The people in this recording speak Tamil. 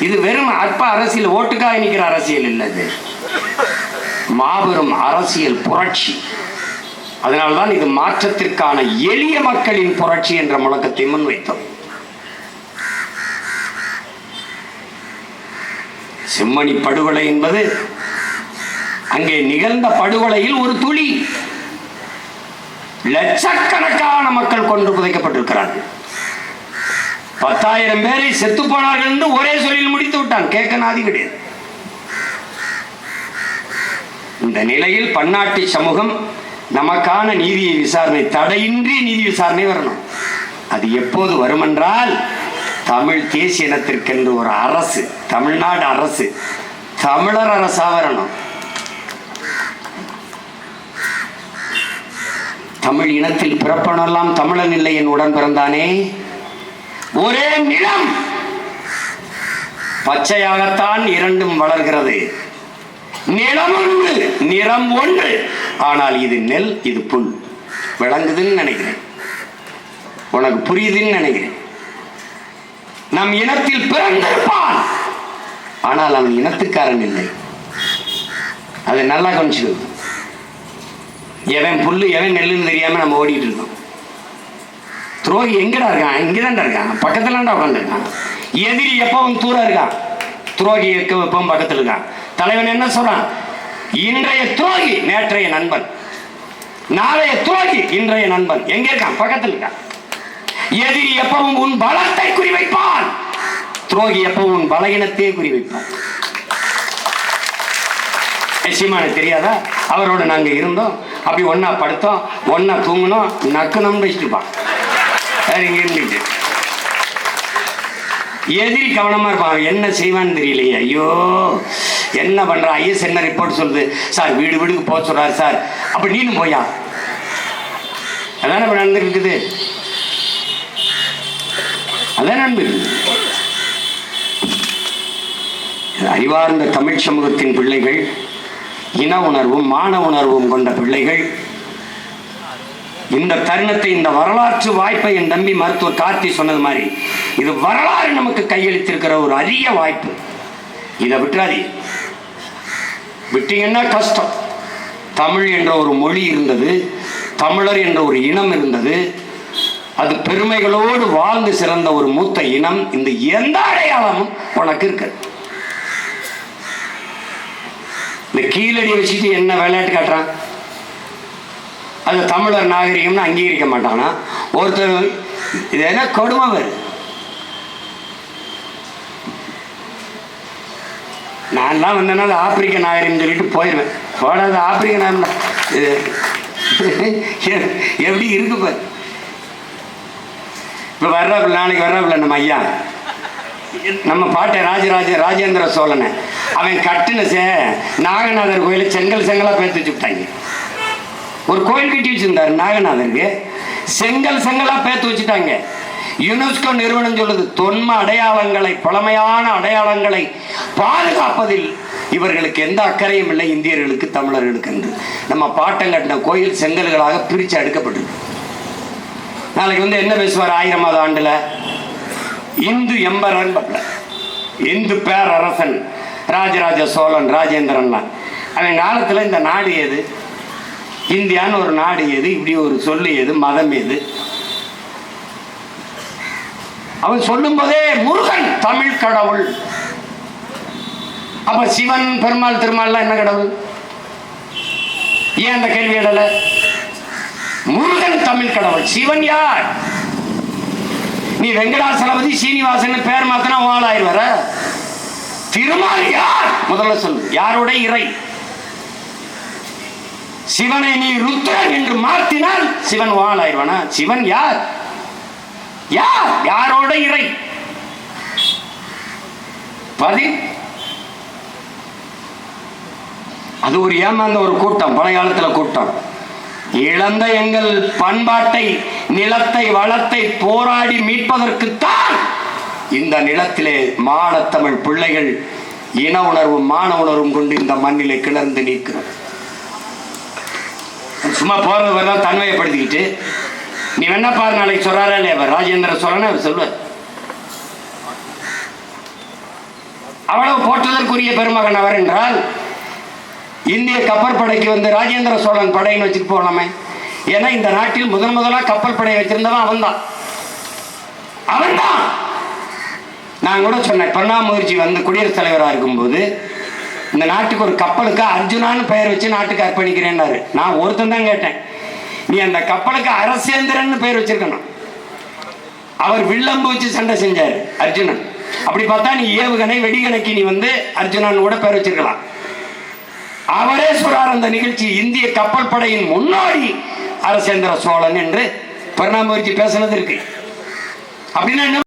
இது வெறும் அற்ப அரசியல் ஓட்டுக்காக நிற்கிற அரசியல் இல்லை இது. மாபெரும் அரசியல் புரட்சி. அதனால்தான் இது மாற்றத்திற்கான எளிய மக்களின் புரட்சி என்ற முழக்கத்தை முன்வைத்தோம். செம்மணி படுகொலை என்பது அங்கே நிகழ்ந்த படுகொலையில் ஒரு துளி. லட்சக்கணக்கான மக்கள் கொன்று புதைக்கப்பட்டிருக்கிறார்கள். பத்தாயிரம் பேரை செத்து போனார்கள் என்று ஒரே சொல்லில் முடித்து விட்டான். கேட்க நாதி கிடையாது. இந்த நிலையில் பன்னாட்டு சமூகம் நமக்கான நீதியை விசாரணை தடையின்றி நீதி விசாரணை வரணும். அது எப்போது வருமென்றால் தமிழ் தேசிய இனத்திற்கென்று ஒரு அரசு தமிழ்நாடு அரசு தமிழர் அரசா வரணும். தமிழ் இனத்தில் பிறப்பனெல்லாம் தமிழன் இல்லை என் உடன் பிறந்தானே? ஒரே நிலம். பச்சையாகத்தான் இரண்டும் வளர்கிறது. நிலம் ஒன்று நிறம் ஒன்று. ஆனால் இது நெல் இது புல். விளங்குதுன்னு நினைக்கிறேன். உனக்கு புரியுதுன்னு நினைக்கிறேன். நம் இனத்தில் பிறந்திருப்பான். ஆனால் அவன் இனத்துக்காரன் இல்லை. அதை நல்லா கவனிச்சுக்கணும் எவன் புல்லு எவன் நெல்லுன்னு தெரியாம நம்ம ஓடிட்டு இருக்கோம். துரோகி எங்கடா இருக்கான்? இங்கதான்டா இருக்கான். பக்கத்துலடா உட்காந்துருக்கான் எதிரி எப்பவும் தூரம் இருக்கான் துரோகி எக்க எப்பவும் பக்கத்துல இருக்கான் தலைவன் என்ன சொல்றான்? இன்றைய துரோகி நேற்றைய நண்பன். நாளைய துரோகி இன்றைய நண்பன். எங்க இருக்கான்? பக்கத்துல இருக்கான் எதிரி எப்பவும் உன் பலத்தை குறிவைப்பான். துரோகி எப்பவும் உன் பலகீனத்தையே குறிவைப்பான். எனக்கு தெரியாதா? அவரோட நாங்கள் இருந்தோம். அப்படி ஒன்றா படுத்தோம். ஒன்றா தூங்கினோம். நக்கணும்னு வச்சுட்டுப்பான் வேற இருந்துச்சு இருந்துட்டு எதிரி கவனமாக இருப்பான் என்ன செய்வான்னு தெரியலையே. ஐயோ என்ன பண்ணுறான் ஐஎஸ் என்ன ரிப்போர்ட் சொல்லுது? சார் வீடு வீடுக்கு போக சொல்கிறார் சார். அப்படி நீனும் போயா? அதான் இப்போ நடந்துட்டு இருக்குது அதான் நண்பு அறிவார்ந்த தமிழ் சமூகத்தின் பிள்ளைகள் இன உணர்வும் மான உணர்வும் கொண்ட பிள்ளைகள் இந்த தருணத்தை இந்த வரலாற்று வாய்ப்பை என் தம்பி மருத்துவர் கார்த்தி சொன்னது மாதிரி இது வரலாறு நமக்கு கையளித்திருக்கிற ஒரு அரிய வாய்ப்பு. இதை விட்டுறாதீ. விட்டீங்கன்னா கஷ்டம். தமிழ் என்ற ஒரு மொழி இருந்தது தமிழர் என்ற ஒரு இனம் இருந்தது அது பெருமைகளோடு வாழ்ந்து சிறந்த ஒரு மூத்த இனம் இந்த எந்த அடையாளமும் உனக்கு இருக்கு இந்த கீழடி வச்சுட்டு என்ன விளையாட்டு காட்டுறான்? அது தமிழர் நாகரிகம்னு அங்கீகரிக்க மாட்டானா ஒருத்தர் இது என்ன கொடுமை வருது நான்லாம் வந்தேன்னா அது ஆப்பிரிக்க நாகரிகம் சொல்லிட்டு போயிடுவேன் போடாது ஆப்பிரிக்க நாகரிகம். இது எப்படி இருக்கு பாரு. இப்போ வர்றாப்புல நாளைக்கு வர்றாப்புல நம்ம ஐயா. நம்ம பாட்டை ராஜராஜ ராஜேந்திர சோழனை. அவன் கட்டுன சே நாகநாதர் கோயிலில் செங்கல் செங்கலாக பேர்த்து வச்சுட்டாங்க ஒரு கோயில் கட்டி வச்சிருந்தார் நாகநாதருக்கு செங்கல் செங்கலா பேத்து வச்சுட்டாங்க. யுனெஸ்கோ நிறுவனம் சொல்லுது தொன்ம அடையாளங்களை பழமையான அடையாளங்களை பாதுகாப்பதில் இவர்களுக்கு எந்த அக்கறையும் இல்லை இந்தியர்களுக்கு தமிழர்களுக்கு என்று. நம்ம பாட்டம் கட்டின கோயில் செங்கல்களாக பிரித்து அடுக்கப்பட்டிருக்கு. நாளைக்கு வந்து என்ன பேசுவார்? ஆயிரமாவது ஆண்டில் இந்து எம்பரன் இந்து பேரரசன் ராஜராஜ சோழன் ராஜேந்திரன்லாம். அவன் காலத்தில் இந்த நாடு எது? இந்தியான்னு ஒரு நாடு எது? இப்படி ஒரு சொல்லு எது? மதம் எது? அவன் சொல்லும் போதே முருகன் தமிழ் கடவுள். அப்ப சிவன் பெருமாள் திருமால்லாம் என்ன கடவுள்? ஏன் அந்த கேள்வி இடல முருகன் தமிழ் கடவுள். சிவன் யார்? நீ வெங்கடாசலபதி சீனிவாசன் பேர் மாத்தினா வாழாயிருவர திருமால் யார்? முதல்ல சொல்லு. யாருடைய இறை? சிவனை நீ ருத்ரன் என்று மாற்றினால் சிவன் வாழாயிருவானா சிவன் யார்? யார்? யாரோட இறை? பதில் அது ஒரு ஏமாந்த ஒரு கூட்டம் பழைய காலத்துல கூட்டம். இழந்த எங்கள் பண்பாட்டை நிலத்தை வளத்தை போராடி மீட்பதற்குத்தான் இந்த நிலத்திலே மானத்தமிழ் பிள்ளைகள் இன உணர்வும் மான உணர்வும் கொண்டு இந்த மண்ணிலே கிளர்ந்து நிற்கிறோம் சும்மா போகிறது வரலாம் தன்மையப்படுத்திக்கிட்டு நீ வேணா பாரு நாளைக்கு சொல்கிறாரா இல்லையா? அவர் ராஜேந்திர சொல்லணும் அவர் சொல்லுவார். அவ்வளவு போற்றுதற்குரிய பெருமகன் அவர் என்றால் இந்திய கப்பற்படைக்கு வந்து ராஜேந்திர சோழன் படைன்னு வச்சுட்டு போகலாமே ஏன்னா இந்த நாட்டில் முதன் முதலாக கப்பல் படையை வச்சிருந்தவன் அவன்தான். அவன்தான்! நான் கூட சொன்னேன் பிரணாப் முகர்ஜி வந்து குடியரசுத் தலைவராக இருக்கும்போது இந்த நாட்டுக்கு ஒரு கப்பலுக்கு அர்ஜுனான்னு பெயர் வச்சு நாட்டுக்கு அர்ப்பணிக்கிறேன்னாரு. நான் ஒருத்தன் தான் கேட்டேன். நீ அந்த கப்பலுக்கு அரசேந்திரன் பெயர் வச்சிருக்கணும். அவர் வில்லம்பு வச்சு சண்டை செஞ்சார் அர்ஜுனன். அப்படி பார்த்தா நீ ஏவுகணை வெடிகணைக்கு நீ வந்து அர்ஜுனன் கூட பெயர் வச்சிருக்கலாம். அவரே சொல்றார் அந்த நிகழ்ச்சி இந்திய கப்பல் படையின் முன்னோடி அரசேந்திர சோழன் என்று பிரணாப் பேசுனது இருக்கு. அப்படின்னா என்ன